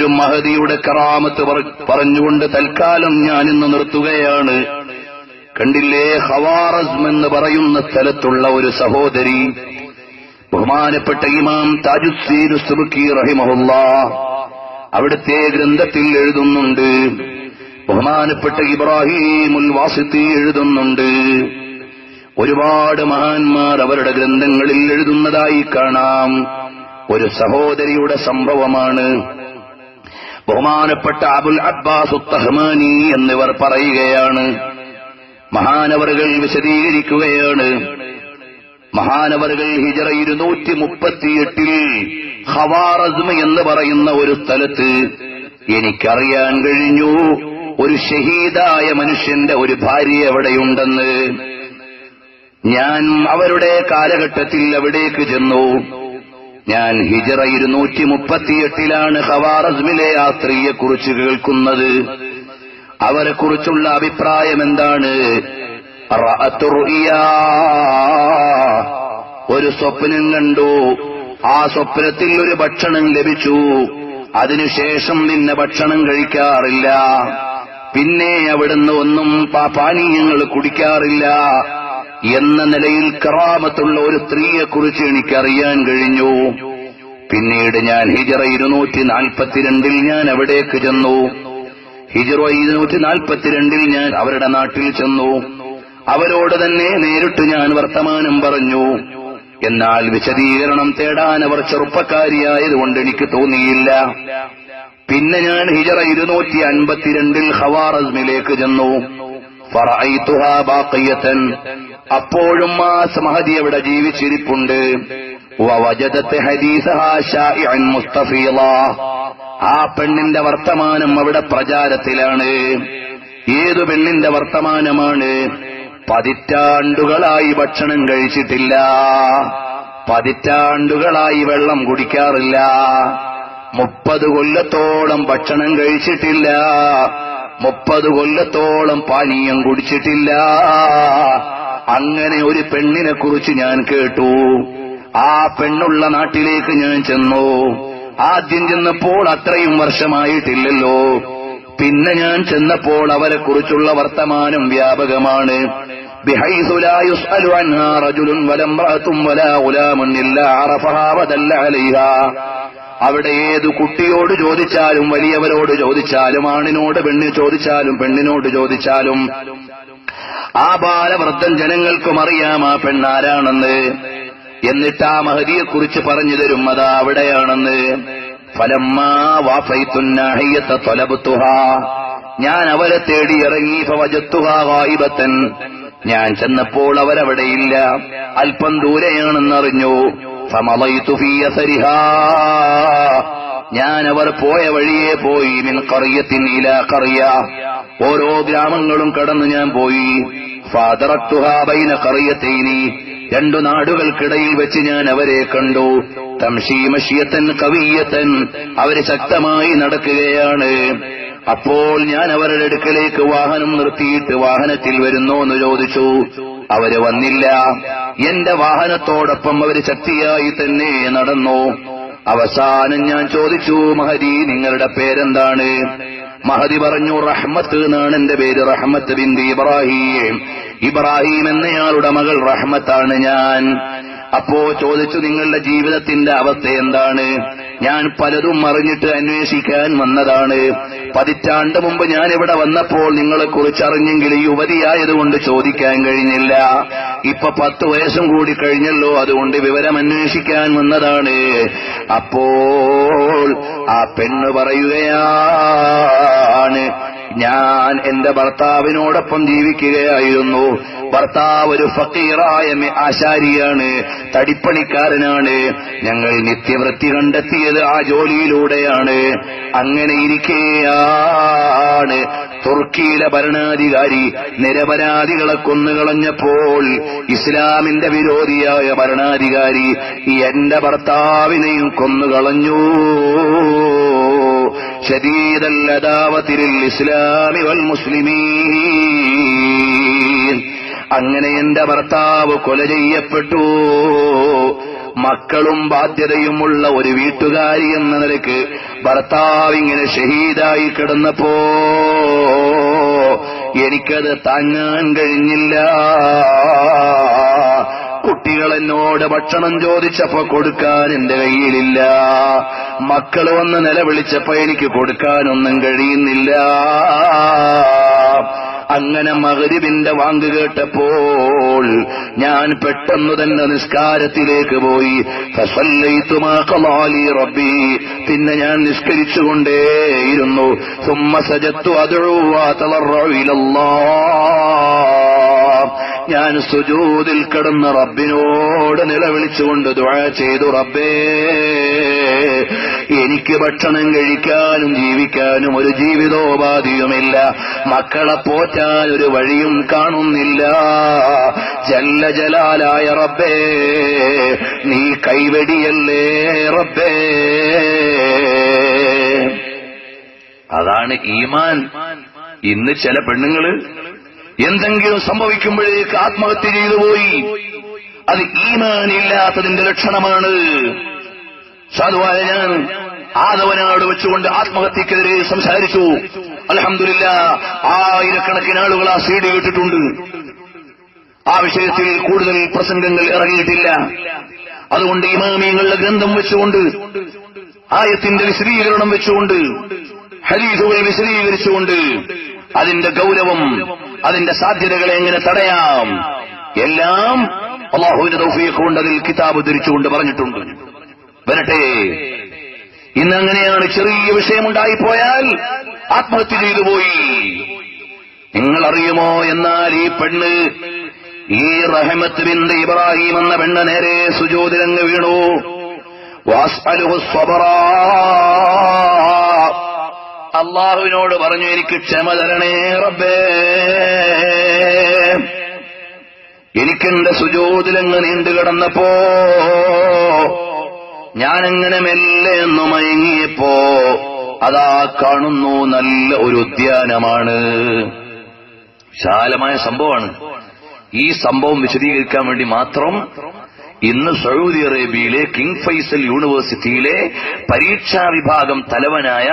ഒരു മഹതിയുടെ കറാമത്ത് പറ- പറഞ്ഞുകൊണ്ട് തൽക്കാലം ഞാൻ ഇന്ന് നിർത്തുകയാണ്. കണ്ടില്ലേ? ഹവാറസ്ം എന്ന് പറയുന്ന സ്ഥലത്തുള്ള ഒരു സഹോദരി ബഹുമാനപ്പെട്ട ഇമാം താജുദ്ദീൻ സുബുക്കി റഹിമഹുല്ല അവിടുത്തെ ഗ്രന്ഥത്തിൽ എഴുതുന്നുണ്ട്. ബഹുമാനപ്പെട്ട ഇബ്രാഹിമുൽ വാസിത്തി എഴുതുന്നുണ്ട്. ഒരുപാട് മഹാന്മാർ അവരുടെ ഗ്രന്ഥങ്ങളിൽ എഴുതുന്നതായി കാണാം. ഒരു സഹോദരിയുടെ സംഭവമാണ്. ബഹുമാനപ്പെട്ട അബുൽ അബ്ബാസ് ഉത്തഹ്മാനി എന്നിവർ പറയുകയാണ്. മഹാനവറുകൾ വിശദീകരിക്കുകയാണ്. മഹാനവറുകൾ ഹിജറ ഇരുന്നൂറ്റി മുപ്പത്തിയെട്ടിൽ ഹവാറസ്മ എന്ന് പറയുന്ന ഒരു സ്ഥലത്ത് എനിക്കറിയാൻ കഴിഞ്ഞു. ഒരു ഷഹീദായ മനുഷ്യന്റെ ഒരു ഭാര്യ എവിടെയുണ്ടെന്ന്. ഞാൻ അവരുടെ കാലഘട്ടത്തിൽ അവിടേക്ക് ചെന്നു. ഞാൻ ഹിജറ ഇരുന്നൂറ്റി മുപ്പത്തിയെട്ടിലാണ് ഹവാറസ്മിലെ ആ സ്ത്രീയെക്കുറിച്ച് കേൾക്കുന്നത്. അവരെക്കുറിച്ചുള്ള അഭിപ്രായം എന്താണ്. ഒരു സ്വപ്നം കണ്ടു. ആ സ്വപ്നത്തിൽ ഒരു ഭക്ഷണം ലഭിച്ചു. അതിനുശേഷം നിന്നെ ഭക്ഷണം കഴിക്കാറില്ല. പിന്നെ അവിടുന്ന് ഒന്നും പാനീയങ്ങൾ കുടിക്കാറില്ല. എന്ന നിലയിൽ കറാമത്തുള്ള ഒരു സ്ത്രീയെക്കുറിച്ച് എനിക്കറിയാൻ കഴിഞ്ഞു. പിന്നീട് ഞാൻ ഹിജറ ഇരുന്നൂറ്റി നാൽപ്പത്തിരണ്ടിൽ ഞാൻ അവിടേക്ക് ചെന്നു. ഹിജറ ഇരുന്നൂറ്റി നാൽപ്പത്തിരണ്ടിൽ ഞാൻ അവരുടെ നാട്ടിൽ ചെന്നു. അവരോട് തന്നെ നേരിട്ട് ഞാൻ വർത്തമാനം പറഞ്ഞു. എന്നാൽ വിശദീകരണം തേടാൻ അവർ ചെറുപ്പക്കാരിയായതുകൊണ്ട് എനിക്ക് തോന്നിയില്ല. പിന്നെ ഞാൻ ഹിജറ ഇരുന്നൂറ്റി അൻപത്തിരണ്ടിൽ ഹവാറസ്മിലേക്ക് ചെന്നു. അപ്പോഴും ആ സമഹതി അവിടെ ജീവിച്ചിരിപ്പുണ്ട്. ആ പെണ്ണിന്റെ വർത്തമാനം അവിടെ പ്രചാരത്തിലാണ്. ഏതു പെണ്ണിന്റെ വർത്തമാനമാണ്? പതിറ്റാണ്ടുകളായി ഭക്ഷണം കഴിച്ചിട്ടില്ല. പതിറ്റാണ്ടുകളായി വെള്ളം കുടിക്കാറില്ല. മുപ്പത് കൊല്ലത്തോളം ഭക്ഷണം കഴിച്ചിട്ടില്ല. മുപ്പത് കൊല്ലത്തോളം പാനീയം കുടിച്ചിട്ടില്ല. അങ്ങനെ ഒരു പെണ്ണിനെ കുറിച്ച് ഞാൻ കേട്ടു. ആ പെണ്ണുള്ള നാട്ടിലേക്ക് ഞാൻ ചെന്നു. ആദ്യം ചെന്നപ്പോൾ അത്രയും വർഷമായിട്ടില്ലല്ലോ. പിന്നെ ഞാൻ ചെന്നപ്പോൾ അവരെ കുറിച്ചുള്ള വർത്തമാനം വ്യാപകമാണ്. ബിഹൈസുലായുസ്അലുഅൻഹാ റജുലുൻ വലാ ഗുലാമുൻ ഇല്ലാ അറഫഹാ അലൈഹാ. അവിടെ ഏത് കുട്ടിയോട് ചോദിച്ചാലും വലിയവരോട് ചോദിച്ചാലും ആണിനോട് പെണ്ണ് ചോദിച്ചാലും പെണ്ണിനോട് ചോദിച്ചാലും ആ ബാലവൃദ്ധൻ ജനങ്ങൾക്കും അറിയാം ആ പെണ്ണാരാണെന്ന് എന്നിട്ട് ആ മഹതിയെക്കുറിച്ച് പറഞ്ഞു തരും അതാ അവിടെയാണെന്ന്. ഞാൻ അവരെ തേടി ഇറങ്ങി ഫവജത്തുഹായിബത്തൻ ഞാൻ ചെന്നപ്പോൾ അവരവിടെയില്ല അല്പം ദൂരെയാണെന്നറിഞ്ഞു. ഞാൻ അവർ പോയ വഴിയെ പോയി. മിൻ കറിയത്തിൻ ഇല കറിയ ഓരോ ഗ്രാമങ്ങളും കടന്നു ഞാൻ പോയി. ഫാദറത്തുഹാ ബൈന ഖറിയതൈനി രണ്ടു നാടുകൾക്കിടയിൽ വെച്ച് ഞാൻ അവരെ കണ്ടു. തംഷീമഷിയത്തൻ കവിയത്തൻ. അവർ ശക്തമായി നടക്കുകയാണ്. അപ്പോൾ ഞാൻ അവരുടെ അടുക്കലേക്ക് വാഹനം നിർത്തിയിട്ട് വാഹനത്തിൽ വരുന്നോ എന്ന് ചോദിച്ചു. അവർ വന്നില്ല. എന്റെ വാഹനത്തോടൊപ്പം അവർ ശക്തിയായി തന്നെ നടന്നു. അവസാനം ഞാൻ ചോദിച്ചു മഹരി നിങ്ങളുടെ പേരെന്താണ്? മഹദി പറഞ്ഞു റഹ്മത്ത് എന്നാണ് എന്റെ പേര്. റഹ്മത്ത് ബിന്ദി ഇബ്രാഹിം. ഇബ്രാഹിം എന്നയാളുടെ മകൾ റഹ്മത്താണ് ഞാൻ. അപ്പോ ചോദിച്ചു നിങ്ങളുടെ ജീവിതത്തിന്റെ അവസ്ഥ എന്താണ്? ഞാൻ പലതും അറിഞ്ഞിട്ട് അന്വേഷിക്കാൻ വന്നതാണ്. പതിറ്റാണ്ട് മുമ്പ് ഞാൻ ഇവിടെ വന്നപ്പോൾ നിങ്ങളെ കുറിച്ച് അറിഞ്ഞെങ്കിൽ യുവതിയായതുകൊണ്ട് ചോദിക്കാൻ കഴിഞ്ഞില്ല. ഇപ്പൊ പത്ത് വയസ്സും കൂടി കഴിഞ്ഞല്ലോ അതുകൊണ്ട് വിവരം അന്വേഷിക്കാൻ വന്നതാണ്. അപ്പോൾ ആ പെണ്ണ് പറയുകയാണ് ഞാൻ എന്റെ ഭർത്താവിനോടൊപ്പം ജീവിക്കുകയായിരുന്നു. ഭർത്താവ് ഒരു ഫക്കീറായ ആശാരിയാണ് തടിപ്പണിക്കാരനാണ്. ഞങ്ങൾ നിത്യവൃത്തി കണ്ടെത്തിയത് ആ ജോലിയിലൂടെയാണ്. അങ്ങനെ ഇരിക്കെയാണ്. തുർക്കിയിലെ ഭരണാധികാരി നിരപരാധികളെ കൊന്നുകളഞ്ഞപ്പോൾ ഇസ്ലാമിന്റെ വിരോധിയായ ഭരണാധികാരി എന്റെ ഭർത്താവിനെയും കൊന്നുകളഞ്ഞു. شديد العداوة للإسلام والمسلمين അങ്ങനെ എന്റെ ഭർത്താവ് കൊല ചെയ്യപ്പെട്ടു മക്കളും ബാധ്യതയുമുള്ള ഒരു വീട്ടുകാരി എന്ന നിലയ്ക്ക് ഭർത്താവ് ഇങ്ങനെ ഷഹീദായി കിടന്നപ്പോ എനിക്കത് താങ്ങാൻ കഴിഞ്ഞില്ല കുട്ടികൾ എന്നോട് ഭക്ഷണം ചോദിച്ചപ്പോ കൊടുക്കാൻ എന്റെ കയ്യിലില്ല. മക്കൾ വന്ന് നിലവിളിച്ചപ്പോ എനിക്ക് കൊടുക്കാനൊന്നും കഴിയുന്നില്ല. അങ്ങനെ മകരിവിന്റെ വാങ്ക് കേട്ടപ്പോൾ ഞാൻ പെട്ടെന്ന് തന്നെ നിസ്കാരത്തിലേക്ക് പോയി. റബ്ബി. പിന്നെ ഞാൻ നിസ്കരിച്ചുകൊണ്ടേയിരുന്നു. സുമ്മ സജത്തു അദ്ഉ വതളറഉ ഇലല്ലാഹ് ഞാൻ സുജൂതിൽ കിടന്ന് റബ്ബിനോട് നിലവിളിച്ചുകൊണ്ട് ദുഴ ചെയ്തു റബ്ബേ എനിക്ക് ഭക്ഷണം കഴിക്കാനും ജീവിക്കാനും ഒരു ജീവിതോപാധിയുമില്ല. മക്കളെ പോറ്റാൻ ഒരു വഴിയും കാണുന്നില്ല. ജല്ല ജലാലായ റബ്ബേ നീ കൈവെടിയല്ലേ റബ്ബേ. അതാണ് ഈമാൻ. ഇന്ന് ചില പെണ്ണുങ്ങൾ എന്തെങ്കിലും സംഭവിക്കുമ്പോഴേക്ക് ആത്മഹത്യ ചെയ്തു പോയി. അത് ഈമാനില്ലാത്തതിന്റെ ലക്ഷണമാണ്. സാധുവായ ഞാൻ ആദവനാട് വെച്ചുകൊണ്ട് ആത്മഹത്യക്കെതിരെ സംസാരിച്ചു. അലഹമില്ല ആയിരക്കണക്കിന് ആളുകൾ ആ സീഡി കേട്ടിട്ടുണ്ട് ആ വിഷയത്തിൽ കൂടുതൽ പ്രസംഗങ്ങൾ ഇറങ്ങിയിട്ടില്ല. അതുകൊണ്ട് ഇമാമിയങ്ങളുടെ ഗ്രന്ഥം വെച്ചുകൊണ്ട് ആയത്തിന്റെ വിശദീകരണം വെച്ചുകൊണ്ട് ഹരീഫുകൾ വിശദീകരിച്ചുകൊണ്ട് അതിന്റെ ഗൗരവം അതിന്റെ സാധ്യതകളെ എങ്ങനെ തടയാം? എല്ലാം അള്ളാഹുവിന്റെ തൗഫീഖ് കൊണ്ട് അതിൽ കിതാബ് തിരിച്ചുകൊണ്ട് പറഞ്ഞിട്ടുണ്ട്. വരട്ടെ. ഇന്നങ്ങനെയാണ് ചെറിയ വിഷയമുണ്ടായിപ്പോയാൽ ആത്മഹത്യ ചെയ്തു പോയി. നിങ്ങൾ അറിയുമോ എന്നാൽ ഈ പെണ്ണ് ഈ റഹമത്ത് ബിന്ദ് ഇബ്രാഹിം എന്ന പെണ്ണ് നേരെ സുജോതിരങ്ങ് വീണു. വാസ്അലുഹു സ്വബറാ. അള്ളാഹുവിനോട് പറഞ്ഞു എനിക്ക് ക്ഷമ തരണേ റബ്ബേ. എനിക്കെന്റെ സുജോതിലങ്ങ് നീണ്ടു കിടന്നപ്പോ ഞാനെങ്ങനെ മെല്ലെ എന്ന് മയങ്ങിയപ്പോ അതാ കാണുന്നു നല്ല ഒരു ഉദ്യാനമാണ്. വിശാലമായ സംഭവമാണ്. ഈ സംഭവം വിശദീകരിക്കാൻ വേണ്ടി മാത്രം ഇന്ന് സൗദി അറേബ്യയിലെ കിങ് ഫൈസൽ യൂണിവേഴ്സിറ്റിയിലെ പരീക്ഷാ വിഭാഗം തലവനായ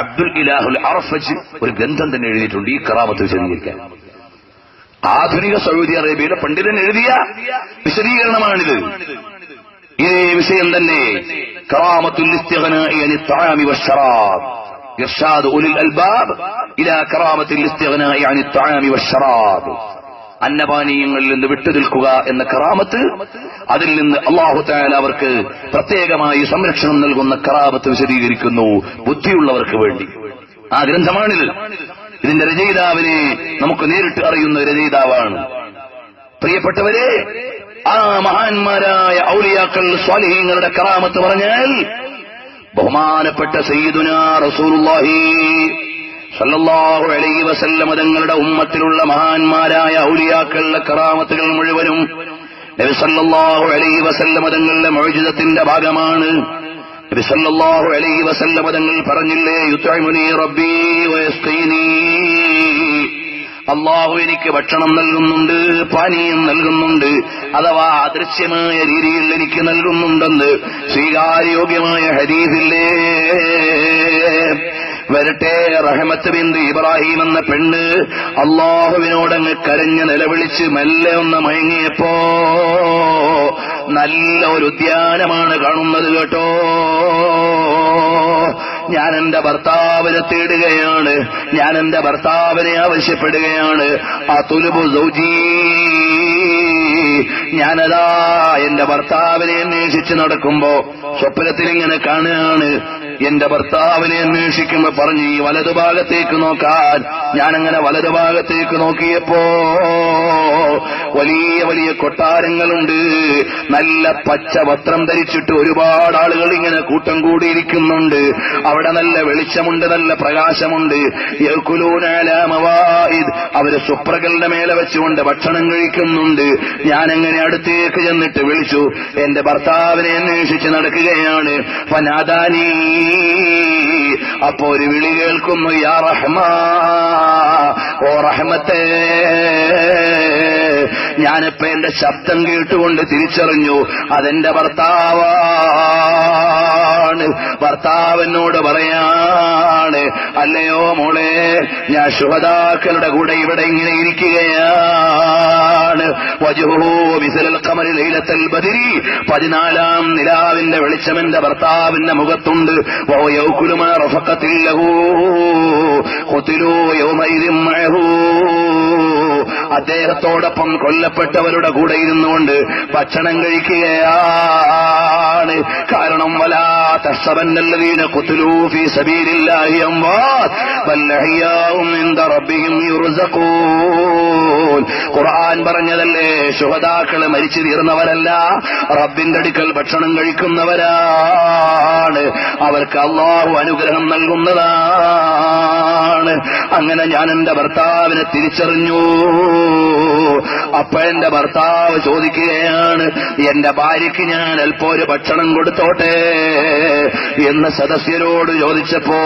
അബ്ദുൽ ഇലാഹുൽ അറഫജ് ഒരു ഗ്രന്ഥം തന്നെ എഴുതിയിട്ടുണ്ട് ഈ കറാമത്ത് വിശദീകരിക്കാൻ. ആധുനിക സൗദി അറേബ്യയിലെ പണ്ഡിതൻ എഴുതിയ വിശദീകരണമാണിത്. ഇതേ വിഷയം തന്നെ കറാമത്തുൽ ഉലിൽ ഇലാ കറാമത്തുൽ ഇസ്തിഗ്നാഇ അനി തആമി വശറാബ് അന്നപാനീയങ്ങളിൽ നിന്ന് വിട്ടു നിൽക്കുക എന്ന കറാമത്ത് അതിൽ നിന്ന് അള്ളാഹു തായാല അവർക്ക് പ്രത്യേകമായി സംരക്ഷണം നൽകുന്ന കറാമത്ത് വിശദീകരിക്കുന്നു ബുദ്ധിയുള്ളവർക്ക് വേണ്ടി. ആ ഗ്രന്ഥമാണിത്. ഇതിന്റെ രചയിതാവിനെ നമുക്ക് നേരിട്ട് അറിയുന്ന രചയിതാവാണ്. പ്രിയപ്പെട്ടവരെ ആ മഹാന്മാരായ ഔലിയാക്കൾ സ്വാലിഹീങ്ങളുടെ കറാമത്ത് പറഞ്ഞാൽ ബഹുമാനപ്പെട്ട സയ്യിദുന റസൂലുള്ളാഹി സല്ലല്ലാഹു അലൈഹി വസല്ലമ തങ്ങളുടെ ഉമ്മത്തിലുള്ള മഹാന്മാരായ ഔലിയാക്കളുടെ കറാമത്തുകൾ മുഴുവനും നബി സല്ലല്ലാഹു അലൈഹി വസല്ലമ തങ്ങളുടെ മൗജിതത്തിന്റെ ഭാഗമാണ്. നബി സല്ലല്ലാഹു അലൈഹി വസല്ലമ തങ്ങൾ പറഞ്ഞില്ലേ യുദ്ധമുനി റബ്ബി അള്ളാഹു എനിക്ക് ഭക്ഷണം നൽകുന്നുണ്ട് പാനീയം നൽകുന്നുണ്ട് അഥവാ അദൃശ്യമായ രീതിയിൽ എനിക്ക് നൽകുന്നുണ്ടെന്ന് സ്വീകാര്യോഗ്യമായ ഹരീഫില്ലേ വരട്ടെ റഹമത്ത് ബിന്ദു ഇബ്രാഹിം എന്ന പെണ്ണ് അള്ളാഹുവിനോടങ്ങ് കരഞ്ഞ് നിലവിളിച്ച് മെല്ലെ ഒന്ന് മയങ്ങിയപ്പോ നല്ല ഒരു ഉദ്യാനമാണ് കാണുന്നത് കേട്ടോ. ഞാൻ എന്റെ ഭർത്താവിനെ തേടുകയാണ് ഞാൻ എന്റെ ഭർത്താവിനെ ആവശ്യപ്പെടുകയാണ്. ആ തുലുബു സൗജീ ഞാനതാ എന്റെ ഭർത്താവിനെ അന്വേഷിച്ച് നടക്കുമ്പോ സ്വപ്നത്തിൽ ഇങ്ങനെ കാണുകയാണ്. എന്റെ ഭർത്താവിനെ അന്വേഷിക്കുമ്പോൾ പറഞ്ഞു ഈ വലതുഭാഗത്തേക്ക് നോക്കാൻ. ഞാനങ്ങനെ വലതുഭാഗത്തേക്ക് നോക്കിയപ്പോ വലിയ വലിയ കൊട്ടാരങ്ങളുണ്ട്. നല്ല പച്ച വസ്ത്രം ധരിച്ചിട്ട് ഒരുപാട് ആളുകൾ ഇങ്ങനെ കൂട്ടം കൂടിയിരിക്കുന്നുണ്ട്. അവിടെ നല്ല വെളിച്ചമുണ്ട് നല്ല പ്രകാശമുണ്ട്. അവർ സുപ്രകളുടെ മേലെ വെച്ചുകൊണ്ട് ഭക്ഷണം കഴിക്കുന്നുണ്ട്. ഞാനെങ്ങനെ അടുത്തേക്ക് ചെന്നിട്ട് വിളിച്ചു. എന്റെ ഭർത്താവിനെ അന്വേഷിച്ച് നടക്കുകയാണ്. ഫനാദാനീ അപ്പോ ഒരു വിളി കേൾക്കുന്നു യാ റഹ്മാ ഓ റഹ്മത്തേ. ഞാനിപ്പോ എന്റെ ശബ്ദം കേട്ടുകൊണ്ട് തിരിച്ചറിഞ്ഞു അതെന്റെ ഭർത്താവാണ് ഭർത്താവിനോട് പറയാണ് അല്ലയോ മോളെ ഞാൻ ശുഹതാക്കളുടെ കൂടെ ഇവിടെ ഇങ്ങനെ ഇരിക്കുകയാണ്. ബദരി. പതിനാലാം നിലാവിന്റെ വെളിച്ചം എന്റെ ഭർത്താവിന്റെ മുഖത്തുണ്ട്. ഓ യൗകുലു മാ റഫഖത്തിൽ ലഹു ഖുതിലു യൗമൈദിൻ മഅഹു. അദ്ദേഹത്തോടൊപ്പം കൊല്ലപ്പെട്ടവരുടെ കൂടെ ഇരുന്നുകൊണ്ട് ഭക്ഷണം കഴിക്കുകയാണ്. കാരണം വലാ കുത്തുലൂഫി ഖുതിലൂ ഫീ എന്താ റബ്ബിയും യുറുസക്കൂ ഖുർആൻ പറഞ്ഞതല്ലേ? ശുഹദാക്കൾ മരിച്ചു തീർന്നവരല്ല. റബ്ബിന്റെ അടുക്കൽ ഭക്ഷണം കഴിക്കുന്നവരാണ്. അവർക്ക് അള്ളാഹു അനുഗ്രഹം നൽകുന്നതാണ്. അങ്ങനെ ഞാൻ എന്റെ ഭർത്താവിനെ തിരിച്ചറിഞ്ഞു. അപ്പൊ എന്റെ ഭർത്താവ് ചോദിക്കുകയാണ് എന്റെ ഭാര്യയ്ക്ക് ഞാൻ അല്പം ഒരു ഭക്ഷണം കൊടുത്തോട്ടെ? എന്ന് സദസ്യരോട് ചോദിച്ചപ്പോ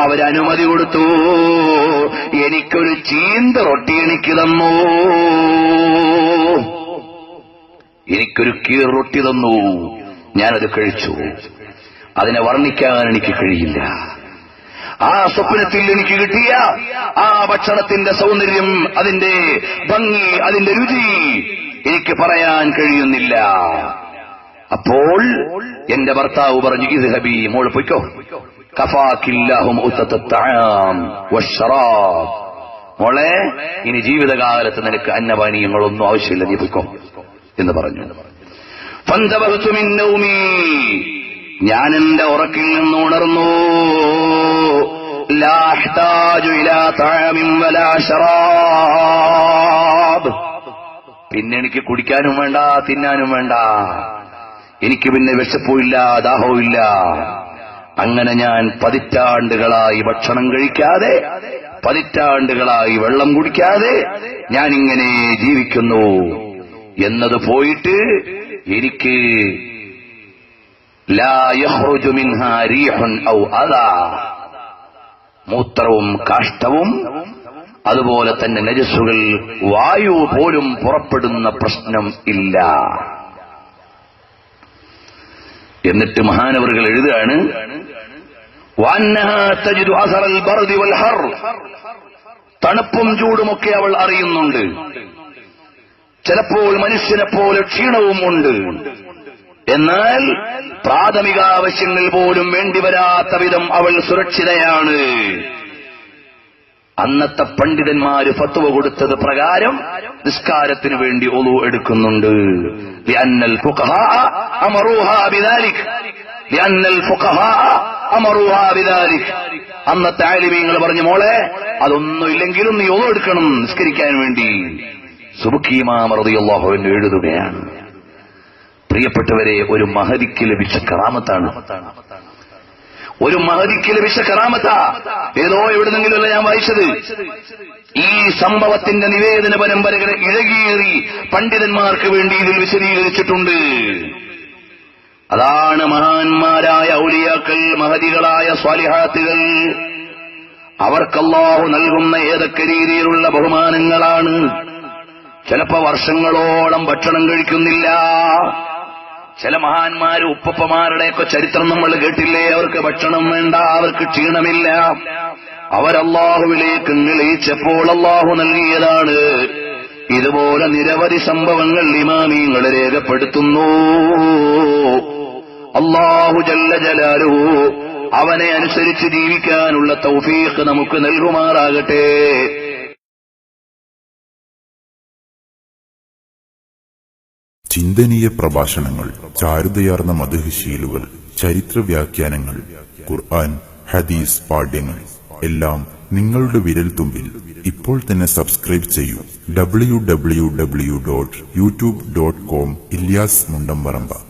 അവരനുമതി കൊടുത്തു. എനിക്കൊരു ചീന്ത റൊട്ടി എനിക്ക് തന്നു. എനിക്കൊരു കീറൊട്ടി തന്നു. ഞാനത് കഴിച്ചു. അതിനെ വർണിക്കാൻ എനിക്ക് കഴിയില്ല. ആ സ്വപ്നത്തിൽ എനിക്ക് കിട്ടിയ ആ ഭക്ഷണത്തിന്റെ സൗന്ദര്യം അതിന്റെ ഭംഗി അതിന്റെ രുചി എനിക്ക് പറയാൻ കഴിയുന്നില്ല. അപ്പോൾ എന്റെ ഭർത്താവ് പറഞ്ഞു ഇത് ഹബി മോൾ പൊയ്ക്കോ. കഫാക്കില്ലാഹും മോളെ ഇനി ജീവിതകാലത്ത് നിനക്ക് അന്നപാനീയങ്ങളൊന്നും ആവശ്യമില്ല നീ പൊയ്ക്കോ എന്ന് പറഞ്ഞു. ഞാൻ എന്റെ ഉറക്കിൽ നിന്ന് ഉണർന്നു. പിന്നെ എനിക്ക് കുടിക്കാനും വേണ്ട തിന്നാനും വേണ്ട. എനിക്ക് പിന്നെ വിശപ്പുമില്ല ദാഹവുമില്ല. അങ്ങനെ ഞാൻ പതിറ്റാണ്ടുകളായി ഭക്ഷണം കഴിക്കാതെ പതിറ്റാണ്ടുകളായി വെള്ളം കുടിക്കാതെ ഞാൻ ഇങ്ങനെ ജീവിക്കുന്നു. എന്നത് പോയിട്ട് എനിക്ക് മൂത്രവും കാഷ്ടവും അതുപോലെ തന്നെ നജസ്സുകൾ വായു പോലും പുറപ്പെടുന്ന പ്രശ്നം ഇല്ല. എന്നിട്ട് മഹാനവറുകൾ എഴുതുകയാണ് തണുപ്പും ചൂടുമൊക്കെ അവൾ അറിയുന്നുണ്ട്. ചിലപ്പോൾ മനുഷ്യനെ പോലെ ക്ഷീണവും ഉണ്ട്. എന്നാൽ പ്രാഥമിക ആവശ്യങ്ങൾ പോലും വേണ്ടിവരാത്ത വിധം അവൾ സുരക്ഷിതയാണ്. അന്നത്തെ പണ്ഡിതന്മാര് ഫത്വ കൊടുത്തത് പ്രകാരം നിസ്കാരത്തിനു വേണ്ടി ഒലു എടുക്കുന്നുണ്ട്. അമറൂഹ ബിദാലിക്. അന്നത്തെ ആലിമീങ്ങൾ പറഞ്ഞു മോളെ അതൊന്നും ഇല്ലെങ്കിലും നീ ഓതോ എടുക്കണം നിസ്കരിക്കാൻ വേണ്ടി. സുബുക്കീമാറിയാഹുവിൻ എഴുതുകയാണ്. പ്രിയപ്പെട്ടവരെ ഒരു മഹതിക്ക് ലഭിച്ച കറാമത്താണ്. ഒരു മഹതിക്ക് ലഭിച്ച കറാമത്ത. ഏതോ എവിടുന്നെങ്കിലുമല്ല ഞാൻ വായിച്ചത്. ഈ സംഭവത്തിന്റെ നിവേദന പരമ്പരകളെ ഇഴകിയേറി പണ്ഡിതന്മാർക്ക് വേണ്ടി ഇതിൽ വിശദീകരിച്ചിട്ടുണ്ട്. അതാണ് മഹാന്മാരായ ഔലിയാക്കൾ മഹതികളായ സ്വാലിഹാത്തുകൾ. അവർക്കല്ലാഹു നൽകുന്ന ഏതൊക്കെ രീതിയിലുള്ള ബഹുമാനങ്ങളാണ്? ചിലപ്പോ വർഷങ്ങളോളം ഭക്ഷണം കഴിക്കുന്നില്ല. ചില മഹാന്മാര് ഉപ്പപ്പമാരുടെയൊക്കെ ചരിത്രം നമ്മൾ കേട്ടില്ലേ? അവർക്ക് ഭക്ഷണം വേണ്ട അവർക്ക് ക്ഷീണമില്ല. അവരല്ലാഹുവിലേക്ക് നിളയിച്ചപ്പോൾ അല്ലാഹു നൽകിയതാണ്. ഇതുപോലെ നിരവധി സംഭവങ്ങൾ ഇമാമിങ്ങൾ രേഖപ്പെടുത്തുന്നു. അള്ളാഹു ജല്ല ജലാലു അവനെ അനുസരിച്ച് ജീവിക്കാനുള്ള തൗഫീഖ് നമുക്ക് നൽകുമാറാകട്ടെ. ചിന്തനീയ പ്രഭാഷണങ്ങൾ ചാരുതയാർന്ന മധുശീലുകൾ ചരിത്ര വ്യാഖ്യാനങ്ങൾ ഖുർആൻ ഹദീസ് പാഠ്യങ്ങൾ എല്ലാം നിങ്ങളുടെ വിരൽ തുമ്പിൽ ഇപ്പോൾ തന്നെ സബ്സ്ക്രൈബ് ചെയ്യൂ. W W W dot YouTube dot com Ilyas Mundamparamba.